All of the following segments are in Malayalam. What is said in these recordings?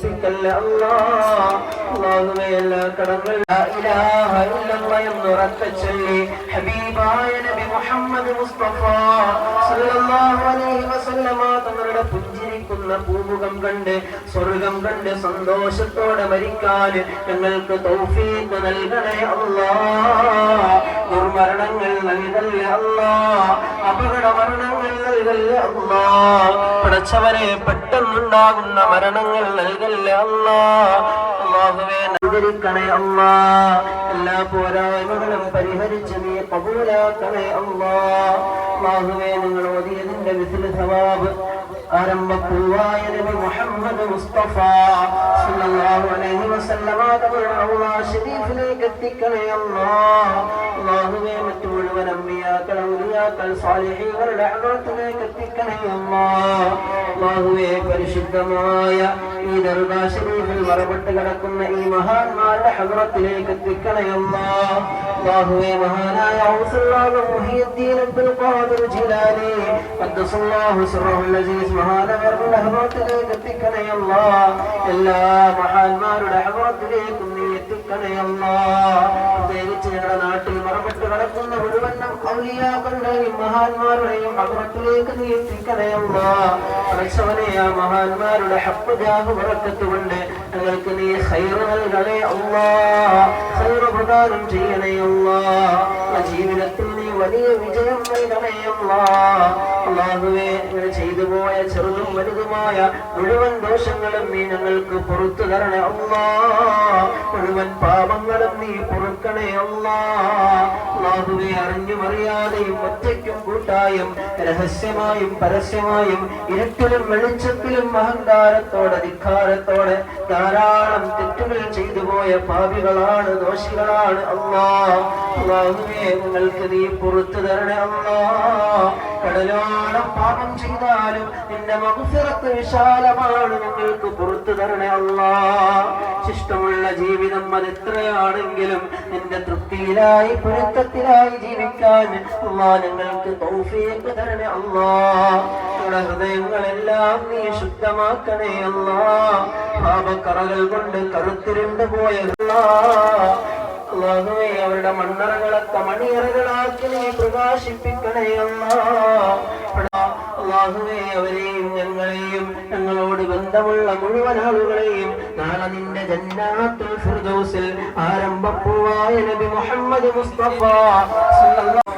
എല്ലാ ഹബീബായ നബി മുഹമ്മദ് മുസ്തഫ അലൈഹി വസല്ലമ പുഞ്ചിരിക്കുന്ന കണ്ട് സ്വർഗം കണ്ട് സന്തോഷത്തോടെ മരിക്കാൻ ഞങ്ങൾക്ക് തൗഫീഖ് നൽകണേ അല്ലാ ദുർമരണങ്ങൾ നൽകല്ലേ അല്ലാ അപകട മരണങ്ങൾ നൽകല്ലേ അല്ലാ പടച്ചവരെ പെട്ടെന്നുണ്ടാകുന്ന മരണങ്ങൾ നൽകല്ല അള്ളാഹുവേ അല്ലാ. എല്ലാ പോരായ്മകളും പരിഹരിച്ച് നീ കബൂലാക്കണേ അമ്മാഹുവേ നിങ്ങൾ ഓതിയതിന്റെ വിസിൽ സവാബ് ആരംഭപ്പൂവായ നബി മുഹമ്മദ് മുസ്തഫ സല്ലല്ലാഹു അലൈഹി വസല്ലമ മുഴുവൻ അമ്പിയാക്കൾ ഔലിയാക്കൾ സാലിഹീങ്ങളുടെ അകത്തിലേക്ക് എത്തിക്കണേ അല്ലാഹുവേ പരിശുദ്ധമായ ഈ ദർഗാ ശരീഫിൽ മറപ്പെട്ട് കിടക്കുന്ന ഈ മഹാന്മാരുടെ ഹദ്റത്തിലേക്ക് എത്തിക്കണയമ്മ അല്ലാ. അല്ലാഹുവേ മഹാനായ ഔസുല്ലാഹു മുഹിയുദ്ദീൻ അബ്ദുൽ ഖാദിർ ജിലാനി ഖദ്ദസല്ലാഹു സിറഹുൽ അസീസ് മഹാനവരുടെ ഹദ്റത്തിലേക്ക് എത്തിക്കണേ അല്ലാ. എല്ലാ മഹാന്മാരുടെ ഹദ്റത്തിലേക്കും നീ എത്തിക്കണയമ്മ പ്രത്യേകിച്ച് ഞങ്ങളുടെ നാട്ടിൽ മറപ്പെട്ട് കിടക്കുന്ന മുഴുവനും ഔലിയാക്കളുടെയും മഹാന്മാരുടെയും അപുറത്തിലേക്ക് നീ എത്തിക്കണേ ആ മഹാന്മാരുടെ ഹപ്പ് ജാഹ് ബറക്കത്ത് കൊണ്ട് ഞങ്ങൾക്ക് നീ ഖൈറ് നൽകണേ പ്രദാനം ചെയ്യണേ അമ്മാ ജീവിതത്തിൽ നീ വലിയ വിജയം നൽകണേ അല്ലാഹുവേ ഇങ്ങനെ ചെയ്തു പോയ ചെറുതും വലുതുമായ മുഴുവൻ ദോഷങ്ങളും നീ ഞങ്ങൾക്ക് പുറത്തു തരണേ അല്ലാ മുഴുവൻ പാപങ്ങളും നീ പുറക്കണേ അല്ലാ അല്ലാഹുവേ അറിഞ്ഞും അറിയാതെയും ഒറ്റയ്ക്കും കൂട്ടായും രഹസ്യമായും പരസ്യമായും ഇരട്ടിലും വെളിച്ചത്തിലും അഹങ്കാരത്തോടെ ധിക്കാരത്തോടെ ധാരാളം തെറ്റുകൾ ചെയ്തു പോയ പാപികളാണ് ദോഷികളാണ്. അള്ളാ നിങ്ങൾക്ക് നീ പുറത്തു തരണേ അള്ളാ കടലോളം പാപം ചെയ്താലും നിന്റെ മകുഫിറത്ത് വിശാലമാണ് നിങ്ങൾക്ക് പുറത്തു തരണേ അല്ലാ. ശിഷ്ടമുള്ള ജീവിതം അതെത്രയാണെങ്കിലും നിന്റെ തൃപ്തിയിലായി പൊരുത്തത്തിലായി ജീവിക്കാൻ അല്ലാ ഞങ്ങൾക്ക് തൗഫീഖ് തരണേ ഹൃദയങ്ങളെല്ലാം നീ ശുദ്ധമാക്കണേ അല്ലാ പാപക്കറകൾ കൊണ്ട് കറുത്തിരുണ്ട് പോയ അല്ലാ അള്ളാഹുവേ അവരുടെ മണ്ണറകളൊക്കെ മണിയറകളാക്കി നീ പ്രകാശിപ്പിക്കണേ അല്ലാ അള്ളാഹുവേ അവരെയും ഞങ്ങളെയും ഞങ്ങളോട് ബന്ധമുള്ള മുഴുവൻ ആളുകളെയും നാളെ നിന്റെ ജന്നാത്തുൽ ഫിർദൗസിൽ ആരംഭപ്പൂവായ നബി മുഹമ്മദ് മുസ്തഫ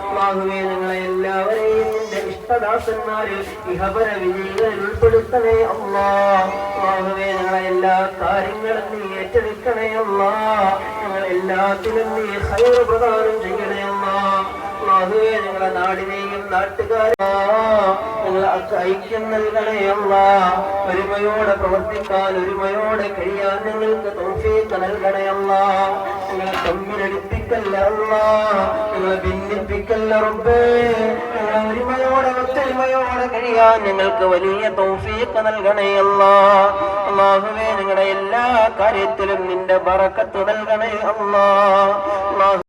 അള്ളാഹുവേ ഞങ്ങളെ എല്ലാവരെയും നിന്റെ ഇഷ്ടദാസന്മാരിൽ ഇഹപര വിജയികളിൽ ഉൾപ്പെടുത്തണേ അള്ളാഹുവേ ഞങ്ങളെ എല്ലാ കാര്യങ്ങളും നീ ഏറ്റെടുക്കണേ അല്ലാ ഞങ്ങൾ എല്ലാത്തിലും നീ ഹൈറ് പ്രദാനം ചെയ്യണേ അള്ളാഹുവേ ഞങ്ങളെ നാടിനെയും നാട്ടുകാരെ ഞങ്ങൾ ഐക്യം അല്ല ഒരുമയോടെ പ്രവർത്തിക്കാൻ ഒരുമയോടെ കഴിയാൻ ഞങ്ങൾക്ക് തൗഫീഖ് നൽകണേ അല്ല ഞങ്ങളെ തമ്മിലടിപ്പിക്കല്ല അല്ല ഭിന്നിപ്പിക്കല്ല റബ്ബേ? ഞങ്ങളെ ഒരുമയോടെ ഒത്തൊരുമയോടെ കഴിയാൻ ഞങ്ങൾക്ക് വലിയ തൗഫീഖ് നൽകണേ അല്ല അള്ളാഹുവേ എല്ലാ കാര്യത്തിലും നിന്റെ പറക്കത്ത് നൽകണേ അല്ലാ